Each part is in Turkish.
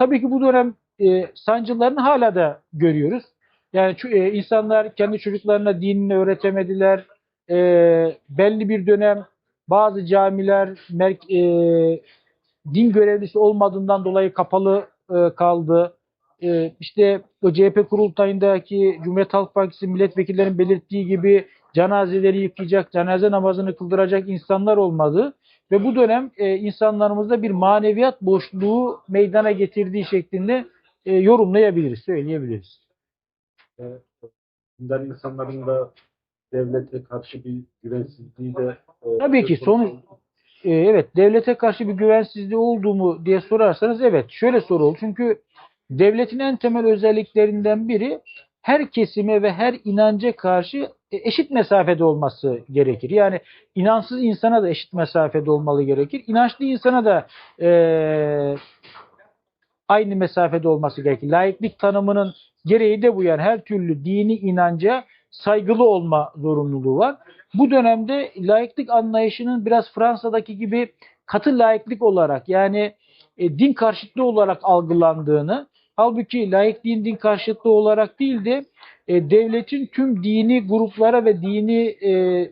Tabii ki bu dönem e, sancılarını hala da görüyoruz. Yani e, insanlar kendi çocuklarına dinini öğretemediler. E, belli bir dönem bazı camiler merk- e, din görevlisi olmadığından dolayı kapalı e, kaldı. E, işte o CHP kurultayındaki Cumhuriyet Halk Partisi milletvekillerinin belirttiği gibi cenazeleri yıkayacak, cenaze namazını kıldıracak insanlar olmadı. Ve bu dönem e, insanlarımızda bir maneviyat boşluğu meydana getirdiği şeklinde e, yorumlayabiliriz, söyleyebiliriz. Dindar insanların da devlete karşı bir güvensizliği de e, Tabii ki sonuç e, evet devlete karşı bir güvensizliği oldu mu diye sorarsanız evet şöyle soru olur. Çünkü devletin en temel özelliklerinden biri her kesime ve her inanca karşı eşit mesafede olması gerekir. Yani inansız insana da eşit mesafede olmalı gerekir. İnançlı insana da e, aynı mesafede olması gerekir. Laiklik tanımının gereği de bu yani her türlü dini inanca saygılı olma zorunluluğu var. Bu dönemde laiklik anlayışının biraz Fransa'daki gibi katı laiklik olarak yani e, din karşıtlığı olarak algılandığını halbuki laikliğin din karşıtlığı olarak değil de e, devletin tüm dini gruplara ve dini e,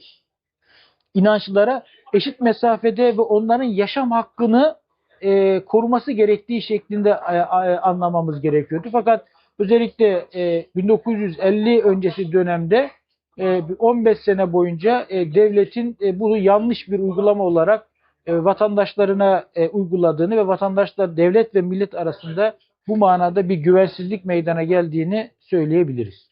inançlara eşit mesafede ve onların yaşam hakkını e, koruması gerektiği şeklinde e, e, anlamamız gerekiyordu. Fakat özellikle e, 1950 öncesi dönemde e, bir 15 sene boyunca e, devletin e, bunu yanlış bir uygulama olarak e, vatandaşlarına e, uyguladığını ve vatandaşlar devlet ve millet arasında bu manada bir güvensizlik meydana geldiğini söyleyebiliriz.